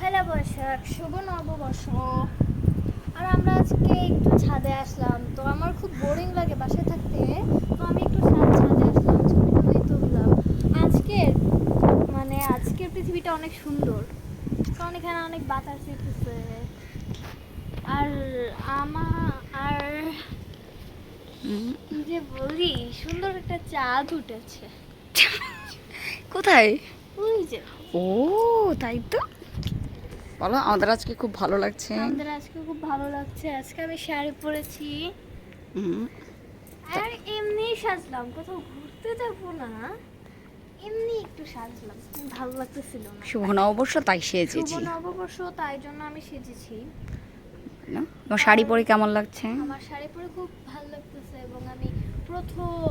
পহেলা বৈশাখ শুভ নববর্ষ। আর আমরা আজকে একটু ছাদে আসলাম। তো আমার খুব বোরিং লাগে বাসায় থাকতে। তো আমি একটু ছাদ আসলাম ছবি টবি তুললাম। আজকের মানে আজকের পৃথিবীটা অনেক সুন্দর। কারণ এখানে অনেক বাতাস দিতেছে। আর আমা আর যে বলি সুন্দর একটা চাঁদ উঠেছে। কোথায়? ওই যে। ও তাই তো? বলো আমাদের আজকে খুব ভালো লাগছে। আমাদের আজকে খুব ভালো লাগছে। আজকে আমি শাড়ি পরেছি। আর এমনি সাজলাম কোথাও ঘুরতে যাব না। এমনি একটু সাজলাম ভালো লাগতেছিল না। শুভ নববর্ষ তাই সেজেছি। নববর্ষ তাই জন্য আমি সেজেছি। না? তোমার শাড়ি পরে কেমন লাগছে? আমার শাড়ি পরে খুব ভালো লাগতেছে এবং আমি প্রথম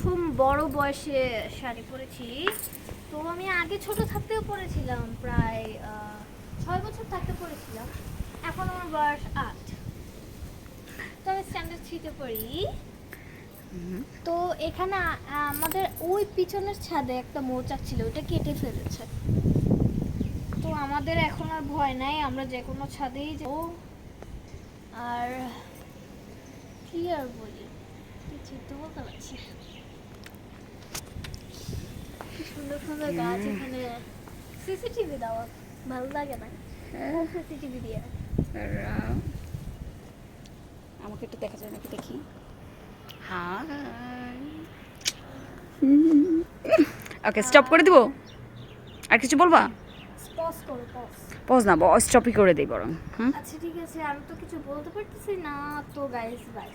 প্রথম বড় বয়সে শাড়ি পরেছি। তো আমি আগে ছোট থাকতেও পরেছিলাম প্রায় ছয় বছর থাকতে পরেছিলাম। এখন আমার বয়স আট। তো আমি স্ট্যান্ডার্ড থ্রিতে পড়ি। তো এখানে আমাদের ওই পিছনের ছাদে একটা মৌচাক ছিল ওটা কেটে ফেলেছে। তো আমাদের এখন আর ভয় নাই আমরা যে কোনো ছাদেই যাব। আর কি আর বলি? কিছুই তো বলতে পারছি না। কি সুন্দর গাছ এখানে সিসিটিভি দেওয়া ভালো লাগে না। সিসিটিভি দিয়ে। আমাকে একটু দেখা যায় নাকি দেখি। হাই। ওকে স্টপ করে দিব? আর কিছু বলবা? পজ না স্টপই করে দিই বরং আচ্ছা ঠিক আছে আমি তো কিছু বলতে পারতেছি না তো গাইস বাই